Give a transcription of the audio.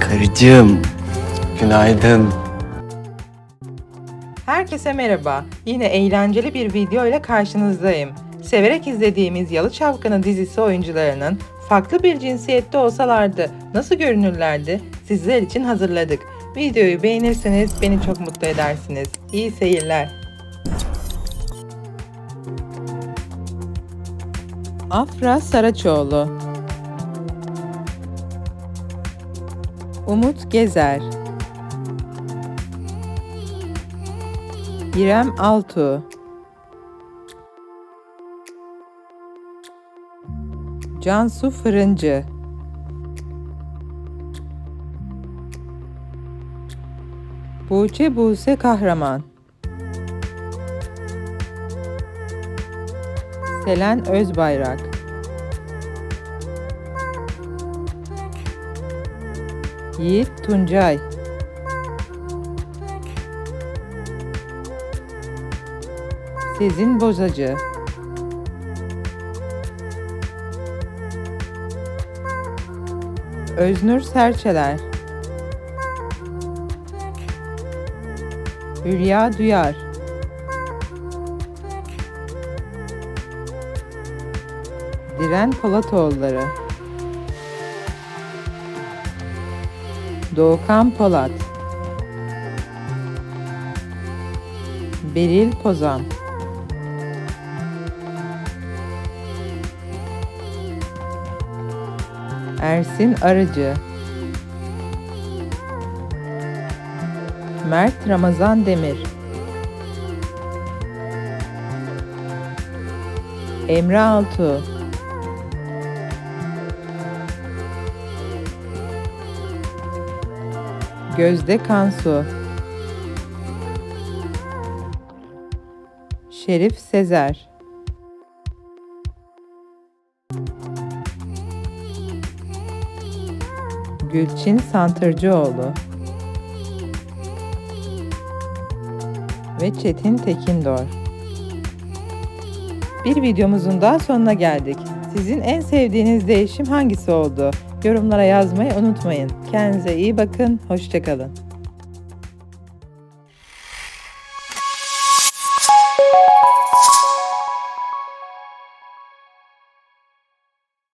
Karıcığım, günaydın. Herkese merhaba. Yine eğlenceli bir video ile karşınızdayım. Severek izlediğimiz Yalı Çapkını dizisi oyuncularının farklı bir cinsiyette olsalardı nasıl görünürlerdi sizler için hazırladık. Videoyu beğenirseniz beni çok mutlu edersiniz. İyi seyirler. Afra Saraçoğlu Umut Gezer. İrem Altuğ. Cansu Fırıncı. Buğçe Buse Kahraman. Selen Özbayrak Yiğit Tuncay. Sezin Bozacı. Öznur Serçeler. Hülya Duyar. Diren Polatoğulları Doğukan Polat. Beril Pozan Ersin Arıcı. Mert Ramazan Demir. Emre Altuğ Gözde Kansu Şerif Sezer Gülçin Santırcıoğlu ve Çetin Tekindor. Bir videomuzun daha sonuna geldik. Sizin en sevdiğiniz değişim hangisi oldu? Yorumlara yazmayı unutmayın. Kendinize iyi bakın, hoşçakalın.